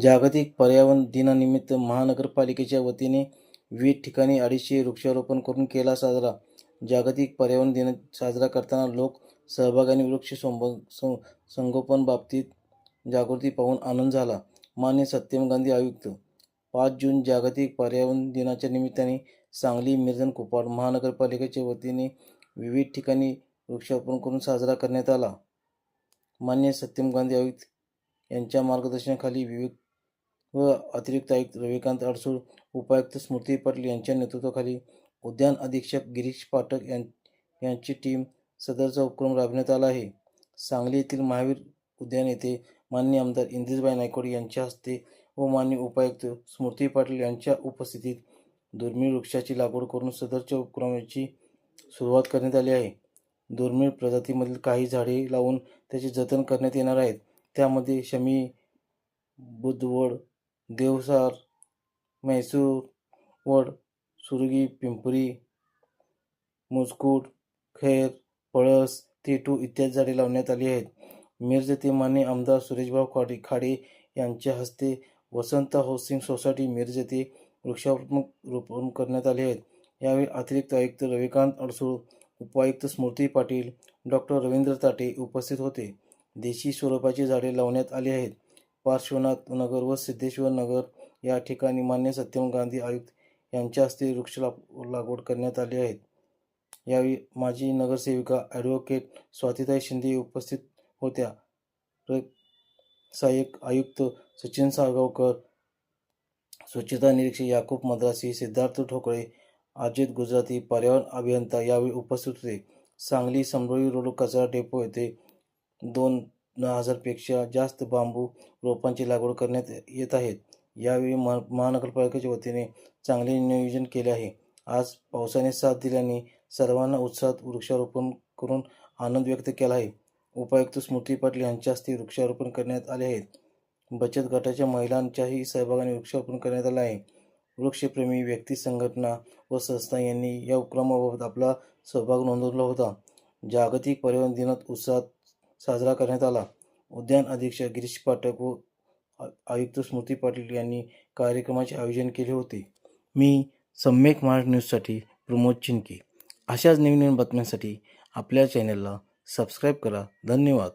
जागतिक पर्यावरण दिनानिमित्त महानगरपालिकेच्या वतीने विविध ठिकाणी अडीचशे वृक्षारोपण करून केला साजरा. जागतिक पर्यावरण दिन साजरा करताना लोक सहभागाने वृक्ष संब- सं- संगोपन बाबतीत जागृती पाहून आनंद झाला मान्य सत्यम गांधी आयुक्त. पाच जून जागतिक पर्यावरण दिनाच्या निमित्ताने सांगली मिरजन कुपाड महानगरपालिकेच्या वतीने विविध ठिकाणी वृक्षारोपण करून साजरा करण्यात आला. मान्य सत्यम गांधी आयुक्त यांच्या मार्गदर्शनाखाली विविध व अतिरिक्त आयुक्त रविकांत अडसूळ उपायुक्त स्मृती पाटील यांच्या नेतृत्वाखाली उद्यान अधीक्षक गिरीश पाठक यां यांची टीम सदरचा उपक्रम राबविण्यात आला आहे. सांगली येथील महावीर उद्यान येथे मान्य आमदार इंद्रिसबाई नायकवाडी यांच्या हस्ते व मान्य उपायुक्त स्मृती पाटील यांच्या उपस्थितीत दुर्मिळ वृक्षाची लागवड करून सदरच्या उपक्रमाची सुरुवात करण्यात आली आहे. दुर्मिळ प्रजातीमधील काही झाडे लावून त्याचे जतन करण्यात येणार आहेत. त्यामध्ये शमी बुधवड देवसार म्हैसूर वड सुरगी पिंपरी मुजकूट खैर पळस तेटू इत्यादी झाडे लावण्यात आली आहेत. मिरज ते माने आमदार सुरेशभाऊ खाडे खाडे यांच्या हस्ते वसंत हाऊसिंग सोसायटी मिरज येथे वृक्षारोपण रोपण करण्यात आले आहेत. यावेळी अतिरिक्त आयुक्त रविकांत अडसूळ उपायुक्त स्मृती पाटील डॉक्टर रवींद्र ताटे उपस्थित होते. देशी स्वरूपाची झाडे लावण्यात आली आहेत. पार्श्वनाथ नगर व सिद्धेश्वर नगर या ठिकाणी मान्य सत्यम गांधी आयुक्त यांच्या हस्ते वृक्ष लाग- लागवड करण्यात आली आहेत यावेळी माजी नगरसेविका ॲडव्होकेट स्वातिताई शिंदे उपस्थित होत्या. सहाय्यक आयुक्त सचिन साळगावकर स्वच्छता निरीक्षक याकूब मद्रासी सिद्धार्थ ठोकळे अजित गुजराती पर्यावरण अभियंता यावेळी उपस्थित होते. सांगली समरोळी रोड कचरा डेपो येथे दोन हजारपेक्षा जास्त बांबू रोपांची लागवड करण्यात येत आहेत. यावेळी महा महानगरपालिकेच्या वतीने चांगले नियोजन केले आहे. आज पावसाने साथ दिल्याने सर्वांना उत्साहात वृक्षारोपण करून आनंद व्यक्त केला आहे. उपायुक्त स्मृती पाटील यांच्या हस्ते वृक्षारोपण करण्यात आले आहेत बचत गटाच्या महिलांच्याही सहभागाने वृक्षारोपण करण्यात आलं आहे. वृक्षप्रेमी व्यक्ती संघटना व संस्था यांनी या उपक्रमाबाबत आपला सहभाग नोंदवला होता. जागतिक पर्यावरण दिनात उत्साहात साजरा करण्यात आला. उद्यान अधीक्षक गिरीश पाठक व आयुक्त स्मृती पाटील यांनी कार्यक्रमाचे आयोजन केले होते. मी सम्यक महाराष्ट्र न्यूजसाठी प्रमोद चिनके अशाच नवीन नवीन बातम्यांसाठी आपल्या चॅनलला सबस्क्राईब करा. धन्यवाद.